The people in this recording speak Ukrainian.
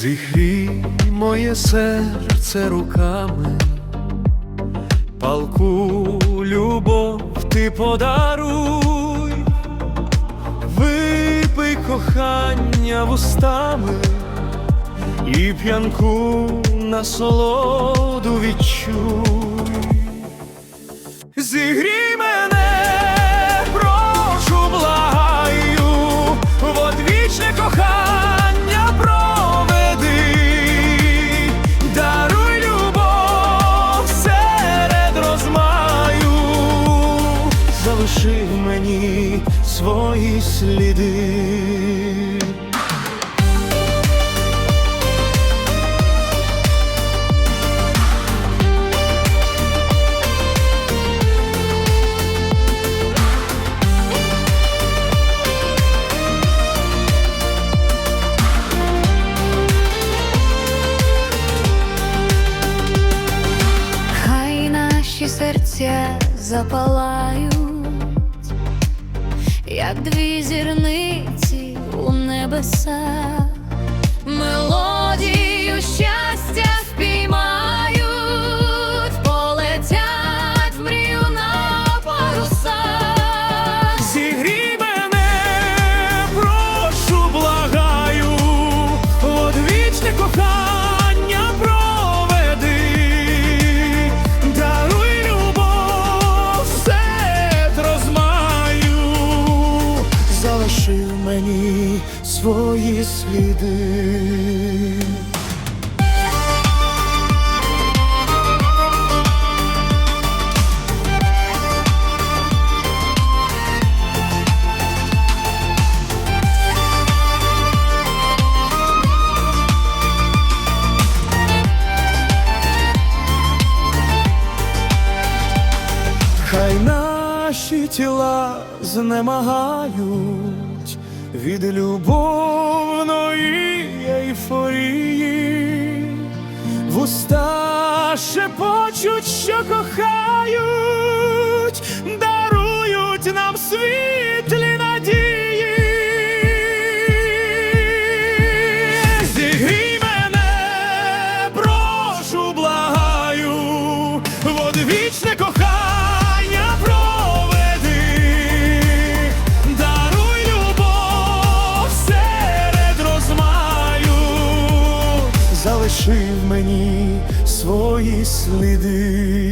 Зігрій моє серце руками, палку любов ти подаруй, випий кохання вустами і п'янку насолоду відчуй. Зігрій мені свої сліди. Серця запалають, як дві зірниці у небесах, мелодію залиши мені свої сліди. Хай наші тіла знемагають від любовної ейфорії, вуста шепочуть, що кохають, дарують нам світлі лишив мені свої сліди.